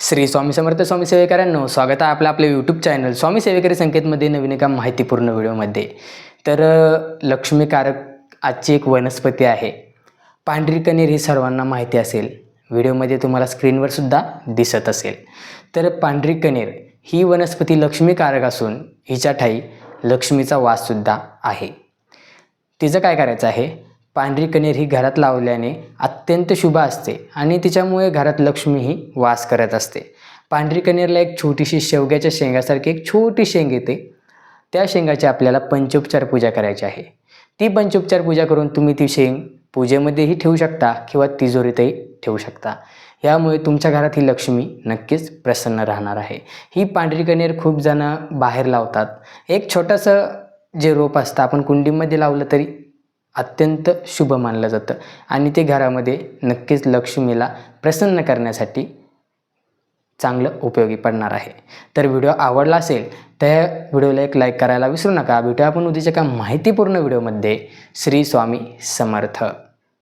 श्री स्वामी समर्थ स्वामी सेवेकरांनो स्वागत आहे आपलं आपलं यूट्यूब चॅनल स्वामी सेवेकरी संकेतमध्ये नवीन एका माहितीपूर्ण व्हिडिओमध्ये. तर लक्ष्मीकारक आजची एक वनस्पती आहे. पांढरी कणीर ही सर्वांना माहिती असेल. व्हिडिओमध्ये तुम्हाला स्क्रीनवर सुद्धा दिसत असेल. तर पांढरी कणीर ही वनस्पती लक्ष्मीकारक असून हिच्या ठाई लक्ष्मीचा वाससुद्धा आहे. तिचं काय करायचं आहे? पांढरी कणेर ही घरात लावल्याने अत्यंत शुभ असते आणि तिच्यामुळे घरात लक्ष्मीही वास करत असते. पांढरी कणेरला एक छोटीशी शेवग्याच्या शेंगासारखी एक छोटी शेंग येते. त्या शेंगाची आपल्याला पंचोपचार पूजा करायची आहे. ती पंचोपचार पूजा करून तुम्ही ती शेंग पूजेमध्येही ठेवू शकता किंवा तिजोरीतही ठेवू शकता. यामुळे तुमच्या घरात ही लक्ष्मी नक्कीच प्रसन्न राहणार आहे. ही पांढरी कणेर खूप जणं बाहेर लावतात. एक छोटंसं जे रोप असतं आपण कुंडीमध्ये लावलं तरी अत्यंत शुभ मानलं जातं. आणि ते घरामध्ये नक्कीच लक्ष्मीला प्रसन्न करण्यासाठी चांगलं उपयोगी पडणार आहे. तर व्हिडिओ आवडला असेल तर व्हिडिओला एक लाईक करायला विसरू नका. भेटूया आपण उद्याच्या एका माहितीपूर्ण व्हिडिओमध्ये. श्री स्वामी समर्थ.